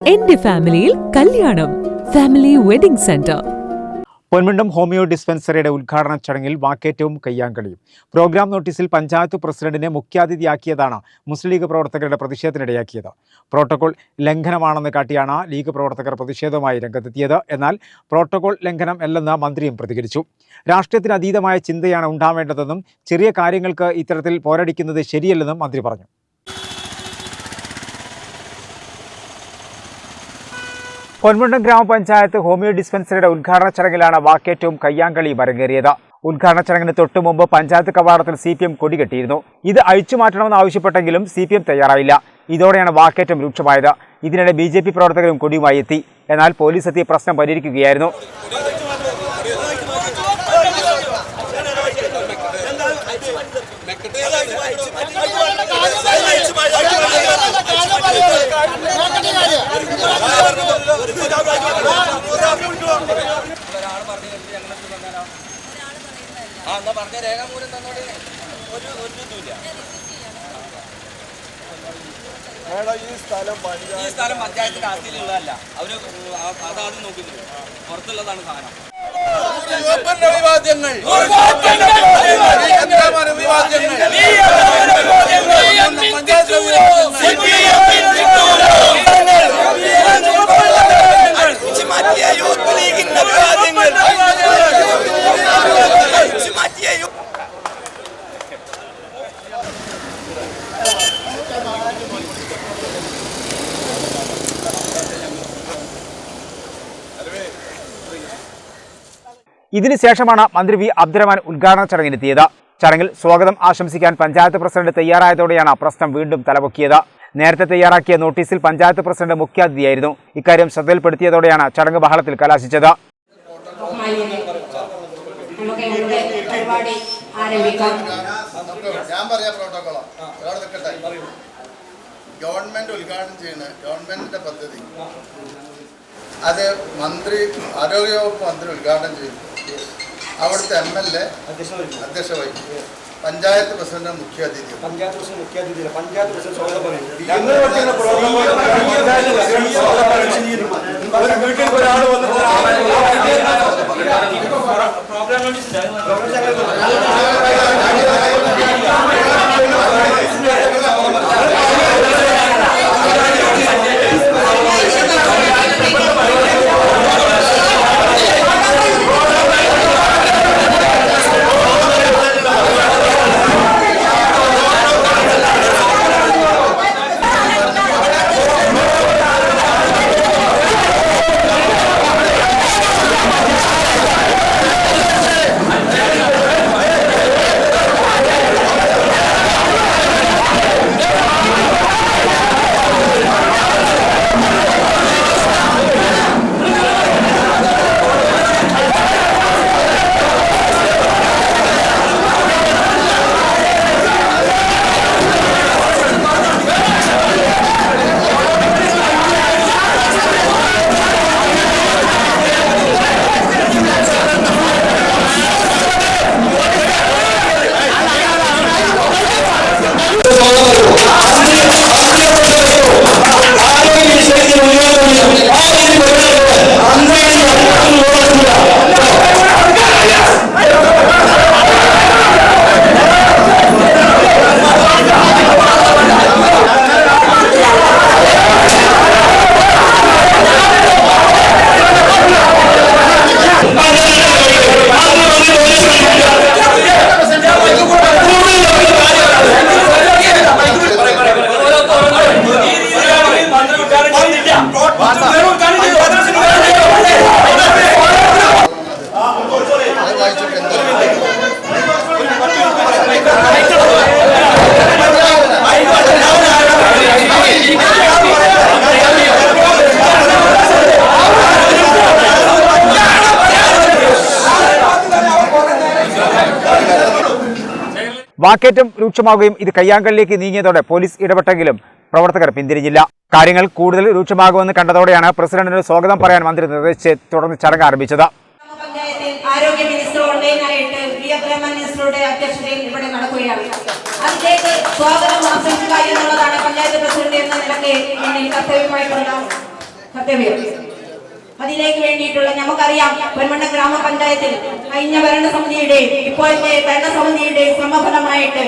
എന്റെ ഫാമിലിയിൽ കല്യാണം. Family wedding centre. Ponmundam homeo ഡിസ്പെൻസറിയുടെ ഉദ്ഘാടന ചടങ്ങിൽ വാക്കേറ്റവും കയ്യാങ്കളിയും. പ്രോഗ്രാം നോട്ടീസിൽ പഞ്ചായത്ത് പ്രസിഡന്റിനെ മുഖ്യാതിഥിയാക്കിയതാണ് മുസ്ലിം ലീഗ് പ്രവർത്തകരുടെ പ്രതിഷേധത്തിനിടയാക്കിയത്. പ്രോട്ടോകോൾ ലംഘനമാണെന്ന് കാട്ടിയാണ് ലീഗ് പ്രവർത്തകർ പ്രതിഷേധവുമായി രംഗത്തെത്തിയത്. എന്നാൽ പ്രോട്ടോകോൾ ലംഘനം അല്ലെന്ന് മന്ത്രിയും പ്രതികരിച്ചു. രാഷ്ട്രീയത്തിന് അതീതമായ ചിന്തയാണ് ഉണ്ടാവേണ്ടതെന്നും ചെറിയ കാര്യങ്ങൾക്ക് ഇത്തരത്തിൽ പോരടിക്കുന്നത് ശരിയല്ലെന്നും മന്ത്രി പറഞ്ഞു. പൊന്മുണ്ടം ഗ്രാമപഞ്ചായത്ത് ഹോമിയോ ഡിസ്പെൻസറിയുടെ ഉദ്ഘാടന ചടങ്ങിലാണ് വാക്കേറ്റവും കയ്യാങ്കളി അരങ്ങേറിയത് ഉദ്ഘാടന ചടങ്ങിന് തൊട്ടു മുമ്പ് പഞ്ചായത്ത് കവാടത്തിൽ സി പി എം കൊടികെട്ടിയിരുന്നു. ഇത് അഴിച്ചുമാറ്റണമെന്ന് ആവശ്യപ്പെട്ടെങ്കിലും സി പി എം തയ്യാറായില്ല. ഇതോടെയാണ് വാക്കേറ്റം രൂക്ഷമായത്. ഇതിനിടെ ബി ജെ പി പ്രവർത്തകരും കൊടിയുമായി എത്തി. എന്നാൽ പോലീസ് എത്തി പ്രശ്നം പരിഹരിക്കുകയായിരുന്നു. ആ എന്നാ പറഞ്ഞ രേഖാമൂലം തന്നോട് ഒരു ഒരു ഇതുമില്ല. ഈ സ്ഥലം പഞ്ചായത്തിന്റെ അതിലുള്ളതല്ല അവർ അതാദ്യം നോക്കുന്നില്ല പുറത്തുള്ളതാണ് സാധനം. ഇതിനുശേഷമാണ് മന്ത്രി വി അബ്ദുറഹ്മാൻ ഉദ്ഘാടന ചടങ്ങിനെത്തിയത്. ചടങ്ങിൽ സ്വാഗതം ആശംസിക്കാൻ പഞ്ചായത്ത് പ്രസിഡന്റ് തയ്യാറായതോടെയാണ് പ്രശ്നം വീണ്ടും തലപൊക്കിയത്. നേരത്തെ തയ്യാറാക്കിയ നോട്ടീസിൽ പഞ്ചായത്ത് പ്രസിഡന്റ് മുഖ്യാതിഥിയായിരുന്നു. ഇക്കാര്യം ശ്രദ്ധയിൽപ്പെടുത്തിയതോടെയാണ് ചടങ്ങ് ബഹളത്തിൽ കലാശിച്ചത്. ഗവൺമെന്റ് ഉദ്ഘാടനം ചെയ്യുന്ന ഗവൺമെന്റിന്റെ പദ്ധതി. അത് മന്ത്രി ആരോഗ്യവകുപ്പ് മന്ത്രി ഉദ്ഘാടനം ചെയ്തു. അവിടുത്തെ എം എൽ എ അധ്യക്ഷ വഹിക്കും പഞ്ചായത്ത് പ്രസിഡന്റ് മുഖ്യ അതിഥി പഞ്ചായത്ത് പ്രസിഡന്റ് മുഖ്യാതിഥിയില്ല പഞ്ചായത്ത് പ്രസിഡന്റ് സ്വാഗതം പറയും അവർ വീട്ടിൽ ഒരാൾ അത് വാക്കേറ്റം രൂക്ഷമാവുകയും ഇത് കയ്യാങ്കളിലേക്ക് നീങ്ങിയതോടെ പോലീസ് ഇടപെട്ടെങ്കിലും പ്രവർത്തകർ പിന്തിരിഞ്ഞില്ല. കാര്യങ്ങൾ കൂടുതൽ രൂക്ഷമാകുമെന്ന് കണ്ടതോടെയാണ് പ്രസിഡന്റിന് സ്വാഗതം പറയാൻ മന്ത്രി നിർദ്ദേശിച്ച് തുടർന്ന് ചടങ്ങ് ആരംഭിച്ചത്. ആരോഗ്യ അധ്യക്ഷതയിൽ ഇവിടെ നടക്കുകയാണ്. സ്വാഗതം പഞ്ചായത്ത് കർത്തവ്യമായിട്ടുള്ള കർത്തവ്യം. അതിലേക്ക് വേണ്ടിയിട്ടുള്ള നമുക്കറിയാം പൊന്മണ്ണ ഗ്രാമപഞ്ചായത്തിൽ കഴിഞ്ഞ ഭരണസമിതിയുടെ ഇപ്പോഴത്തെ ഭരണസമിതിയുടെ ശ്രമഫലമായിട്ട്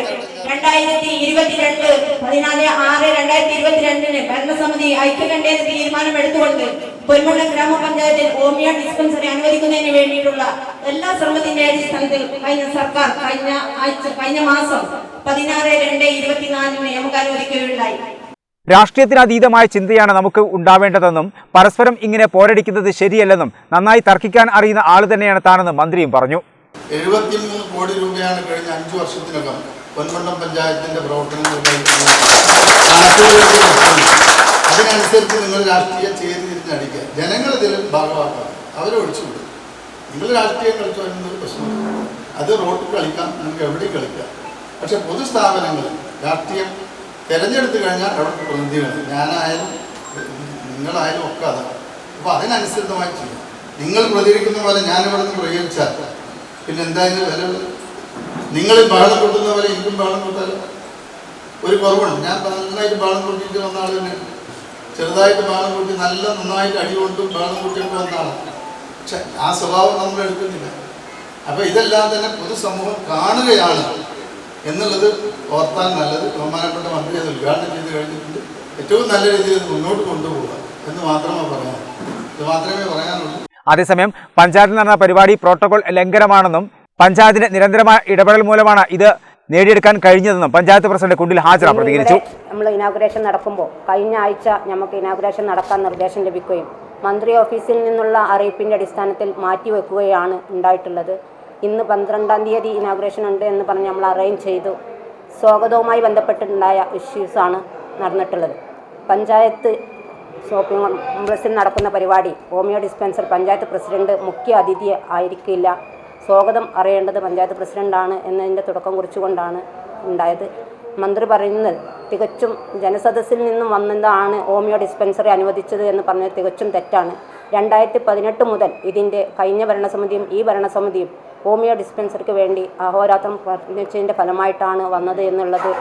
രണ്ടായിരത്തി ഇരുപത്തിരണ്ട് പതിനാല് ആറ് രണ്ടായിരത്തി ഇരുപത്തിരണ്ടിന് ഭരണസമിതി ഐക്യകണ്ഠേന തീരുമാനമെടുത്തുകൊണ്ട് പൊന്മണ്ണ ഗ്രാമപഞ്ചായത്തിൽ ഹോമിയോ ഡിസ്പെൻസറി അനുവദിക്കുന്നതിന് വേണ്ടിയിട്ടുള്ള എല്ലാ ശ്രമത്തിന്റെ അടിസ്ഥാനത്തിൽ കഴിഞ്ഞ സർക്കാർ കഴിഞ്ഞ ആഴ്ച കഴിഞ്ഞ മാസം പതിനാറ് രണ്ട് ഇരുപത്തിനാലിന് നമുക്ക് അനുവദിക്കുകയുണ്ടായി രാഷ്ട്രീയത്തിനതീതമായ ചിന്തയാണ് നമുക്ക് ഉണ്ടാവേണ്ടതെന്നും പരസ്പരം ഇങ്ങനെ പോരടിക്കുന്നത് ശരിയല്ലെന്നും നന്നായി തർക്കിക്കാൻ അറിയുന്ന ആൾ തന്നെയാണ് താനെന്നും മന്ത്രിയും പറഞ്ഞു. എഴുപത്തിമൂന്ന് കോടി രൂപയാണ് കഴിഞ്ഞ അഞ്ചു വർഷത്തിനകം പൊന്മണ്ഡം പഞ്ചായത്തിന്റെ പ്രവർത്തനങ്ങൾ അതിനനുസരിച്ച് നിങ്ങൾ രാഷ്ട്രീയം ചെയ്ത് തിരിഞ്ഞടിക്കുക ജനങ്ങൾ ഇതിൽ ഭാഗമാക്കുക അവരെ ഒഴിച്ചുവിടും നിങ്ങൾ രാഷ്ട്രീയം കളിച്ചോ എന്നൊരു പ്രശ്നമില്ല. അത് റോട്ടിൽ കളിക്കാം നമുക്ക് എവിടെയും കളിക്കാം. പക്ഷെ പൊതുസ്ഥാപനങ്ങളിൽ രാഷ്ട്രീയം തിരഞ്ഞെടുത്ത് കഴിഞ്ഞാൽ അവിടുത്തെ വേണം ഞാനായാലും നിങ്ങളായാലും ഒക്കെ അതാണ്. അപ്പോൾ അതിനനുസൃതമായി ചെയ്യും. നിങ്ങൾ പ്രതികരിക്കുന്ന പോലെ ഞാനിവിടെ നിന്ന് പ്രതികരിച്ചാൽ പിന്നെ എന്തായാലും വില? നിങ്ങൾ ബഹളം കൂട്ടുന്ന പോലെ എനിക്കും ബഹളം കൂട്ടാലോ? ഒരു കുറവുണ്ട്. ഞാൻ നന്നായിട്ട് ബഹളം കൂട്ടിയിട്ട് വന്ന ആൾ ചെറുതായിട്ട് ബഹളം കൂട്ടി നല്ല നന്നായിട്ട് അടി കൊണ്ടും ബഹളം കൂട്ടിയിട്ട് വന്ന ആളാണ് പക്ഷെ ആ സ്വഭാവം നമ്മൾ എടുക്കുന്നില്ല. അപ്പോൾ ഇതെല്ലാം തന്നെ പൊതുസമൂഹം കാണുകയാണ്. എന്നുള്ളത് ഓർത്താൻ നല്ലത്. ബഹുമാനപ്പെട്ട മന്ത്രി അത് ഉദ്ഘാടനം ചെയ്ത് കഴിഞ്ഞിട്ടുണ്ട്. ഏറ്റവും നല്ല രീതിയിൽ മുന്നോട്ട് കൊണ്ടുപോകുക എന്ന് മാത്രമേ പറയാനുള്ളൂ. ഇത് മാത്രമേ പറയാനുള്ളൂ. അതേസമയം പഞ്ചായത്തിൽ നടന്ന പരിപാടി പ്രോട്ടോകോൾ ലംഘനമാണെന്നും പഞ്ചായത്തിന്റെ നിരന്തരമായ ഇടപെടൽ മൂലമാണ് ഇത് നേടിയെടുക്കാൻ കഴിഞ്ഞതെന്നും പഞ്ചായത്ത് പ്രസിഡന്റ് കുണ്ടിൽ ഹാജർ പ്രതികരിച്ചു. നമ്മൾ ഇനാഗുറേഷൻ നടക്കുമ്പോൾ കഴിഞ്ഞ ആഴ്ച നമുക്ക് ഇനാഗുറേഷൻ നടക്കാൻ നിർദ്ദേശം ലഭിക്കുകയും മന്ത്രി ഓഫീസിൽ നിന്നുള്ള അറിയിപ്പിന്റെ അടിസ്ഥാനത്തിൽ മാറ്റിവെക്കുകയാണ് ഉണ്ടായിട്ടുള്ളത്. ഇന്ന് പന്ത്രണ്ടാം തീയതി ഇനാഗുറേഷൻ ഉണ്ട് എന്ന് പറഞ്ഞ് നമ്മൾ അറേഞ്ച് ചെയ്തു. സ്വാഗതവുമായി ബന്ധപ്പെട്ടിട്ടുണ്ടായ ഇഷ്യൂസാണ് നടന്നിട്ടുള്ളത്. പഞ്ചായത്ത് ഷോപ്പിംഗ് കോംപ്ലക്സിൽ നടക്കുന്ന പരിപാടി ഹോമിയോ ഡിസ്പെൻസർ പഞ്ചായത്ത് പ്രസിഡന്റ് മുഖ്യ അതിഥി ആയിരിക്കില്ല. സ്വാഗതം അറിയേണ്ടത് പഞ്ചായത്ത് പ്രസിഡന്റാണ് എന്നതിന്റെ തുടക്കം കുറിച്ചുകൊണ്ടാണ് ഉണ്ടായത്. മന്ത്രി പറയുന്നത് തികച്ചും ജനസദസ്സിൽ നിന്നും വന്നതാണ് ഹോമിയോ ഡിസ്പെൻസറി അനുവദിച്ചത് എന്ന് പറഞ്ഞത് തികച്ചും തെറ്റാണ്. രണ്ടായിരത്തി പതിനെട്ട് മുതൽ ഇതിന്റെ കഴിഞ്ഞ ഭരണസമിതിയും ഈ ഭരണസമിതിയും ഹോമിയോ ഡിസ്പെൻസറിക്ക് വേണ്ടി അഹോരാത്രം പ്രയത്നിച്ചതിന്റെ ഫലമായിട്ടാണ് വന്നത് എന്നുള്ളത്